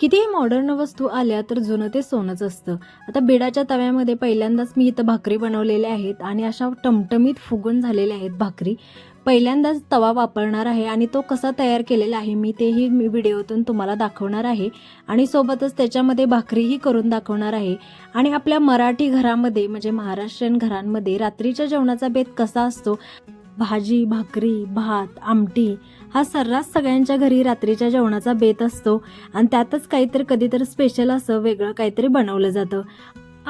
कितीही मॉडर्न वस्तू आल्या तर जुनं ते सोनंच असतं. आता बिडाच्या तव्यामध्ये पहिल्यांदाच मी इथं भाकरी बनवलेल्या आहेत आणि अशा टमटमीत फुगून झालेल्या आहेत भाकरी. पहिल्यांदाच तवा वापरणार आहे आणि तो कसा तयार केलेला आहे मी तेही मी व्हिडिओतून तुम्हाला दाखवणार आहे. आणि सोबतच त्याच्यामध्ये भाकरीही करून दाखवणार आहे. आणि आपल्या मराठी घरामध्ये म्हणजे महाराष्ट्रीयन घरांमध्ये रात्रीच्या जेवणाचा बेत कसा असतो? भाजी भाकरी भात आमटी हा सर्रास सगळ्यांच्या घरी रात्रीच्या जेवणाचा बेत असतो आणि त्यातच काहीतरी कधीतरी स्पेशल असं वेगळं काहीतरी बनवलं जातं.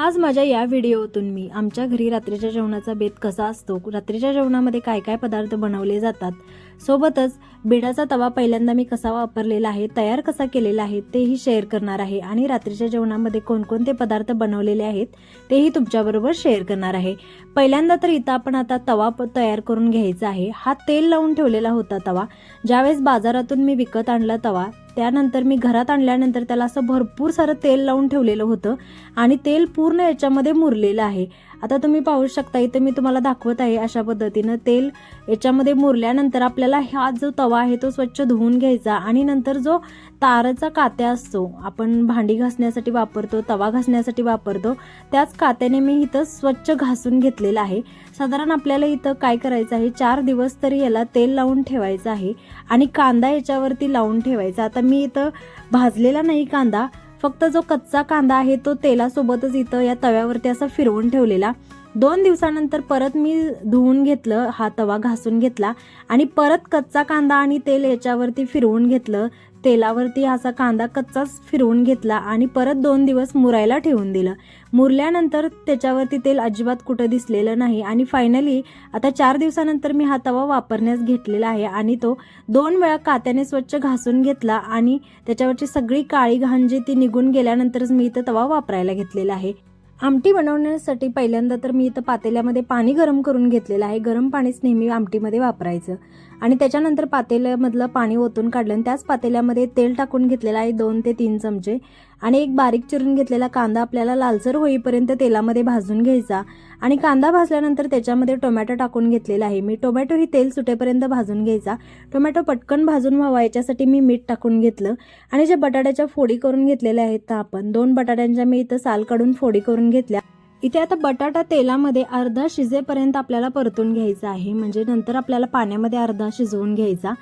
आज माझ्या या व्हिडिओतून मी आमच्या घरी रात्रीच्या जेवणाचा बेत कसा असतो रात्रीच्या जेवणामध्ये काय काय पदार्थ बनवले जातात सोबतच बिडाचा तवा पहिल्यांदा मी कसा वापरलेला आहे तयार कसा केलेला आहे तेही शेअर करणार आहे आणि रात्रीच्या जेवणामध्ये कोणकोणते पदार्थ बनवलेले आहेत तेही तुमच्याबरोबर शेअर करणार आहे. पहिल्यांदा तर इथं आपण आता तवा प- तयार करून घ्यायचा आहे. हा तेल लावून ठेवलेला होता तवा. ज्यावेळेस बाजारातून मी विकत आणला तवा त्यानंतर मी घरात आणल्यानंतर त्याला असं भरपूर सारं तेल लावून ठेवलेलं होतं आणि तेल पूर्ण याच्यामध्ये मुरलेलं आहे. आता तुम्ही पाहू शकता इथं मी तुम्हाला दाखवत आहे अशा पद्धतीनं तेल. याच्यामध्ये मुरल्यानंतर आपल्याला हा जो तवा आहे तो स्वच्छ धुवून घ्यायचा आणि नंतर जो ताराचा कात्या असतो आपण भांडी घासण्यासाठी वापरतो तवा घासण्यासाठी वापरतो त्याच कात्याने मी इथं स्वच्छ घासून घेतलेलं आहे. साधारण आपल्याला इथं काय करायचं आहे चार दिवस तरी याला तेल लावून ठेवायचं आहे आणि कांदा याच्यावरती लावून ठेवायचा. आता मी इथं भाजलेला नाही कांदा फक्त जो कच्चा कांदा आहे तो तेलासोबतच इथं या तव्यावरती असा फिरवून ठेवलेला. दोन दिवसानंतर परत मी धुवून घेतलं हा तवा घासून घेतला आणि परत कच्चा कांदा आणि तेल याच्यावरती फिरवून घेतलं. तेलावरती असा कांदा कच्चाच फिरवून घेतला आणि परत दोन दिवस मुरायला ठेवून दिलं. मुरल्यानंतर त्याच्यावरती तेल अजिबात कुठं दिसलेलं नाही आणि फायनली आता चार दिवसानंतर मी हा तवा वापरण्यास घेतलेला आहे आणि तो दोन वेळा कात्याने स्वच्छ घासून घेतला आणि त्याच्यावरची सगळी काळी घाण जी ती निघून गेल्यानंतरच मी इथं तवा वापरायला घेतलेला आहे. आमटी बनवण्यासाठी पहिल्यांदा तर मी इथं पातेल्यामध्ये पाणी गरम करून घेतलेलं आहे. गरम पाणीच नेहमी आमटीमध्ये वापरायचं. आणि त्याच्यानंतर पातेल्यामधलं पाणी ओतून काढलं आणि त्याच पातेल्यामध्ये तेल टाकून घेतलेलं आहे दोन ते तीन चमचे. आणि एक बारीक चिरून घेतलेला कांदा आपल्याला लालसर होईपर्यंत तेलामध्ये भाजून घ्यायचा. आणि कांदा भाजल्यानंतर त्याच्यामध्ये टोमॅटो टाकून घेतलेला आहे. मी टोमॅटो ही तेल सुटेपर्यंत भाजून घ्यायचा. टोमॅटो पटकन भाजून व्हावा याच्यासाठी मी मीठ टाकून घेतलं. आणि ज्या बटाट्याच्या फोडी करून घेतलेल्या आहेत तर आपण दोन बटाट्यांच्या मी इथं साल काढून फोडी करून घेतल्या. इथे आता बटाटा तेलामध्ये अर्धा शिजेपर्यंत आपल्याला परतून घ्यायचा आहे. म्हणजे नंतर आपल्याला पाण्यामध्ये अर्धा शिजवून घ्यायचा.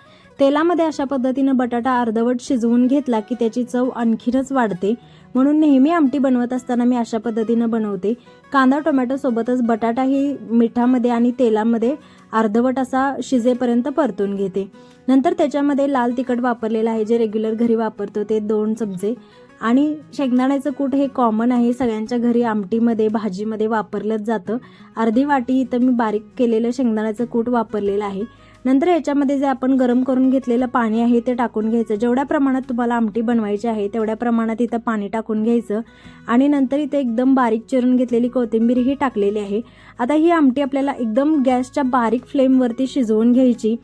तेलामध्ये अशा पद्धतीनं बटाटा अर्धवट शिजवून घेतला की त्याची चव आणखीनच वाढते. म्हणून नेहमी आमटी बनवत असताना मी अशा पद्धतीनं बनवते. कांदा टोमॅटोसोबतच बटाटाही मिठामध्ये आणि तेलामध्ये अर्धवट असा शिजेपर्यंत परतून घेते. नंतर त्याच्यामध्ये लाल तिखट वापरलेलं आहे जे रेग्युलर घरी वापरतो ते दोन चमचे. आणि शेंगदाण्याचं कूट हे कॉमन आहे सगळ्यांच्या घरी आमटीमध्ये भाजीमध्ये वापरलंच जातं. अर्धी वाटी इथं मी बारीक केलेलं शेंगदाण्याचं कूट वापरलेलं आहे. नंतर याच्यामध्ये जे आपण गरम करून घेतलेलं पाणी आहे ते टाकून घ्यायचं. जेवढ्या प्रमाणात तुम्हाला आमटी बनवायची आहे तेवढ्या प्रमाणात इथं पाणी टाकून घ्यायचं. आणि नंतर इथे एकदम बारीक चिरून घेतलेली कोथिंबीरही टाकलेली आहे. आता ही आमटी आपल्याला एकदम गॅसच्या बारीक फ्लेमवरती शिजवून घ्यायची.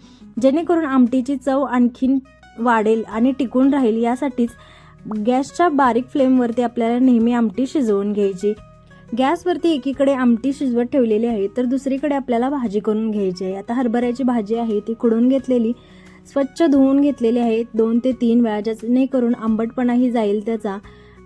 जेणेकरून आमटीची चव आणखीन वाढेल आणि टिकून राहील. यासाठीच गॅसच्या बारीक फ्लेमवरती आपल्याला नेहमी आमटी शिजवून घ्यायची. गॅसवरती एकीकडे आमटी शिजवत ठेवलेली आहे तर दुसरीकडे आपल्याला भाजी करून घ्यायची आहे. आता हरभऱ्याची भाजी आहे ती खुडून घेतलेली. स्वच्छ धुवून घेतलेली आहे. दोन ते तीन वेळा जेणेकरून आंबटपणाही जाईल त्याचा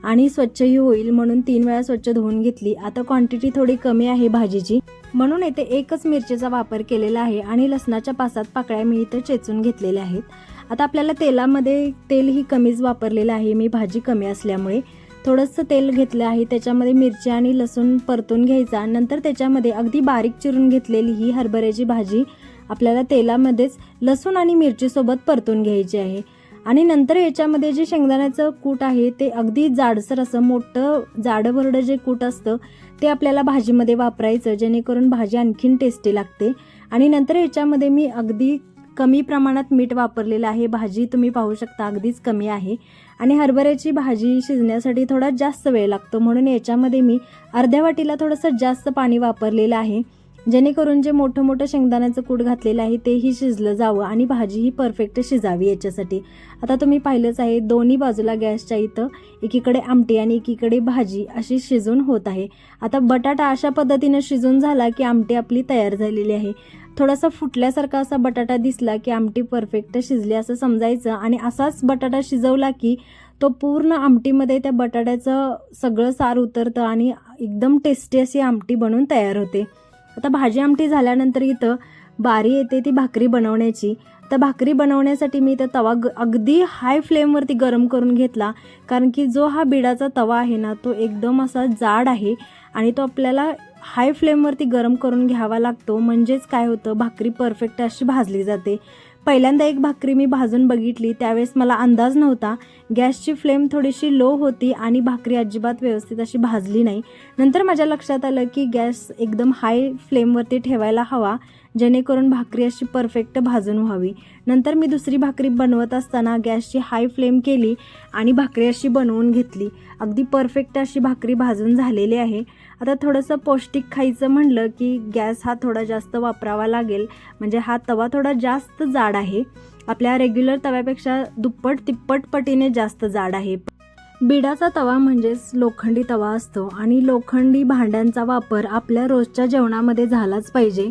आणि स्वच्छही होईल म्हणून तीन वेळा स्वच्छ धुवून घेतली. आता क्वांटिटी थोडी कमी आहे भाजीची. म्हणून येथे एकच मिरचीचा वापर केलेला आहे आणि लसणाच्या पासात पाकळ्या मी इथं चेचून घेतलेल्या आहेत. आता आपल्याला तेलामध्ये तेलही कमीच वापरलेलं आहे. मी भाजी कमी असल्यामुळे थोडंसं तेल घेतलं आहे. त्याच्यामध्ये मिरची आणि लसूण परतून घ्यायचा. नंतर त्याच्यामध्ये अगदी बारीक चिरून घेतलेली ही हरभऱ्याची भाजी आपल्याला तेलामध्येच लसूण आणि मिरचीसोबत परतून घ्यायची आहे. आणि नंतर याच्यामध्ये जे शेंगदाण्याचं कूट आहे ते अगदी जाडसर असं मोठं जाडं जे कूट असतं ते आपल्याला भाजीमध्ये वापरायचं. जेणेकरून भाजी आणखीन टेस्टी लागते. आणि नंतर याच्यामध्ये मी अगदी कमी प्रमाणात मीठ वापरलेलं आहे. भाजी तुम्ही पाहू शकता अगदीच कमी आहे. आणि हरभऱ्याची भाजी शिजण्यासाठी थोडा जास्त वेळ लागतो. म्हणून याच्यामध्ये मी अर्ध्या वाटीला थोडंसं जास्त पाणी वापरलेलं आहे. जेणेकरून जे मोठं मोठं शेंगदाण्याचं कूट घातलेलं आहे तेही शिजलं जावं आणि भाजी ही परफेक्ट शिजावी याच्यासाठी. आता तुम्ही पाहिलंच आहे दोन्ही बाजूला गॅसच्या इथं एकीकडे आमटी आणि एकीकडे भाजी अशी शिजून होत आहे. आता बटाटा अशा पद्धतीनं शिजून झाला की आमटी आपली तयार झालेली आहे. थोडासा फुटल्यासारखा असा बटाटा दिसला की आमटी परफेक्ट शिजली असं समजायचं. आणि असाच बटाटा शिजवला की तो पूर्ण आमटीमध्ये त्या बटाट्याचं सगळं सार उतरतं आणि एकदम टेस्टी अशी आमटी बनवून तयार होते. आता भाजी आमटी झाल्यानंतर इथं बारी येते ती भाकरी बनवण्याची. तर भाकरी बनवण्यासाठी मी त्या तवा ग अगदी हाय फ्लेमवरती गरम करून घेतला. कारण की जो हा बिडाचा तवा आहे ना तो एकदम असा जाड आहे आणि तो आपल्याला हाय फ्लेमवरती गरम करून घ्यावा लागतो. म्हणजेच काय होतं भाकरी परफेक्ट अशी भाजली जाते. पहिल्यांदा एक भाकरी मी भाजून बघितली त्यावेळेस मला अंदाज नव्हता. गॅसची फ्लेम थोडीशी लो होती आणि भाकरी अजिबात व्यवस्थित अशी भाजली नाही. नंतर माझ्या लक्षात आलं की गॅस एकदम हाय फ्लेमवरती ठेवायला हवा. जेणेकरून भाकरी अशी परफेक्ट भाजून व्हावी. नंतर मी दुसरी भाकरी बनवत असताना गॅसची हाय फ्लेम केली आणि भाकरी अशी बनवून घेतली. अगदी परफेक्ट अशी भाकरी भाजून झालेली आहे. आता थोडंसं पौष्टिक खायचं म्हणलं की गॅस हा थोडा जास्त वापरावा लागेल. म्हणजे हा तवा थोडा जास्त जाड आहे. आपल्या रेग्युलर तव्यापेक्षा दुप्पट तिप्पट पटीने जास्त जाड आहे. बिडाचा तवा म्हणजेच लोखंडी तवा असतो आणि लोखंडी भांड्यांचा वापर आपल्या रोजच्या जेवणामध्ये झालाच पाहिजे.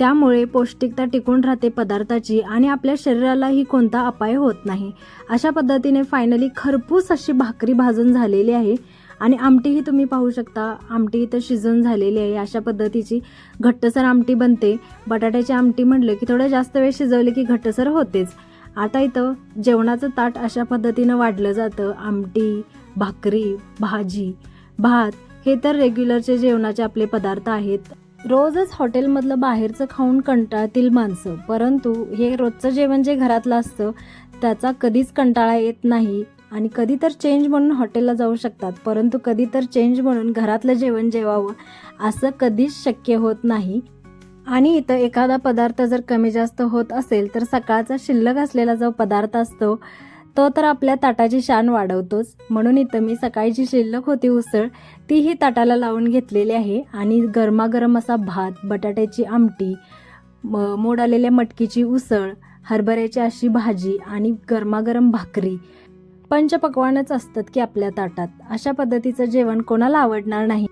त्यामुळे पौष्टिकता टिकून राहते पदार्थाची आणि आपल्या शरीरालाही कोणता अपाय होत नाही. अशा पद्धतीने फायनली खरपूस अशी भाकरी भाजून झालेली आहे आणि आमटीही तुम्ही पाहू शकता. आमटी इथं शिजून झालेली आहे. अशा पद्धतीची घट्टसर आमटी बनते. बटाट्याची आमटी म्हटलं की थोडं जास्त वेळ शिजवले की घट्टसर होतेच. आता इथं जेवणाचं ताट अशा पद्धतीनं वाढलं जातं. आमटी भाकरी भाजी भात हे तर रेग्युलरचे जेवणाचे आपले पदार्थ आहेत. रोजच हॉटेलमधलं बाहेरचं खाऊन कंटाळतील माणसं परंतु हे रोजचं जेवण जे घरातलं असतं त्याचा कधीच कंटाळा येत नाही. आणि कधी तर चेंज म्हणून हॉटेलला जाऊ शकतात परंतु कधी तर चेंज म्हणून घरातलं जेवण जेवावं असं कधीच शक्य होत नाही. आणि इथं एखादा पदार्थ जर कमी जास्त होत असेल तर सकाळचा शिल्लक असलेला जो पदार्थ असतो तो तर आपल्या ताटाची शान वाढवतोच. म्हणून इथं मी सकाळची शिल्लक होती उसळ तीही ताटाला लावून घेतलेली आहे. आणि गरमागरम असा भात बटाट्याची आमटी म मोड आलेल्या मटकीची उसळ हरभऱ्याची अशी भाजी आणि गरमागरम भाकरी पंचपक्वानच असतात की आपल्या ताटात. अशा पद्धतीचं जेवण कोणाला आवडणार नाही.